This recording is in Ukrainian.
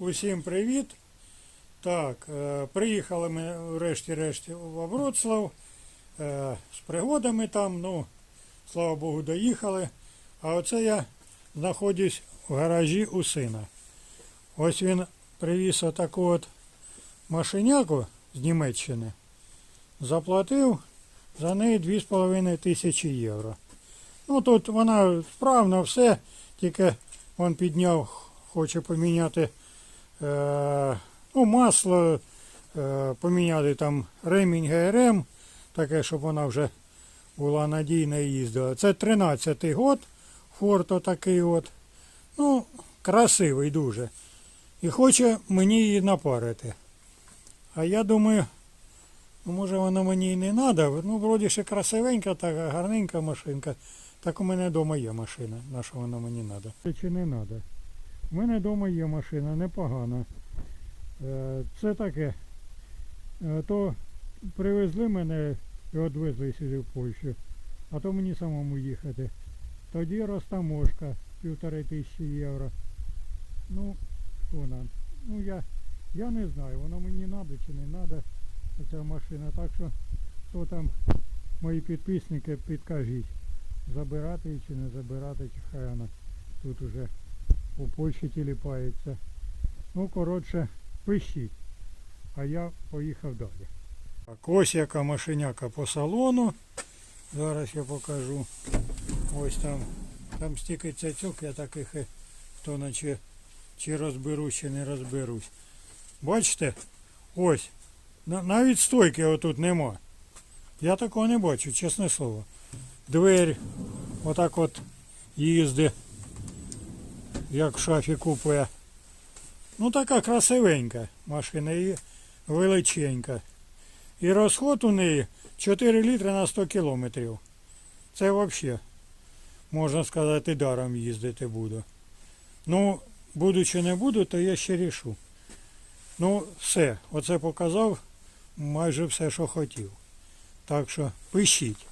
Усім привіт. Так, е, приїхали ми врешті-решті в Вроцлав е, з пригодами там, ну, слава Богу, доїхали. А оце я знаходжусь в гаражі у сина. Ось він привіз отаку от машиняку з Німеччини. Заплатив за неї 2,5 тисячі євро. Ну тут вона справна, все, тільки він підняв, хоче поміняти ну, масло, е, поміняти там ремінь ГРМ, таке, щоб вона вже була надійна і їздила. Це 13-й год, Форд отакий от. Ну, красивий дуже. І хоче мені її напарити. А я думаю, ну, може воно мені і не треба. Ну, вроді ще красивенька, така гарненька машинка. Так у мене вдома є машина. На що воно мені треба? Чи не треба? У мене вдома є машина, непогана. Е, Це таке. Е, То привезли мене і відвезли сюди в Польщу, а то мені самому їхати. Тоді розтаможка півтори тисячі євро. Ну, хто нам? Ну я, я не знаю, воно мені треба чи не треба, ця машина. Так що хто там мої підписники, підкажіть, забирати чи не забирати, чи хай вона тут уже у Польщі тіліпається. Ну, коротше, пишіть. А я поїхав далі. Так, ось яка машиняка по салону. Зараз я покажу. Ось там. Там стільки цяцьок, я таких хто наче чи розберусь, чи не розберусь. Бачите? Ось. Навіть стойки отут нема. Я такого не бачу, чесне слово. Двері отак от їздить, як в шафі купує. Ну така красивенька машина і величенька. І розход у неї 4 літри на 100 кілометрів. Це взагалі, можна сказати, даром їздити буду. Ну, буду чи не буду, то я ще рішу. Ну, все, оце показав майже все, що хотів. Так що пишіть.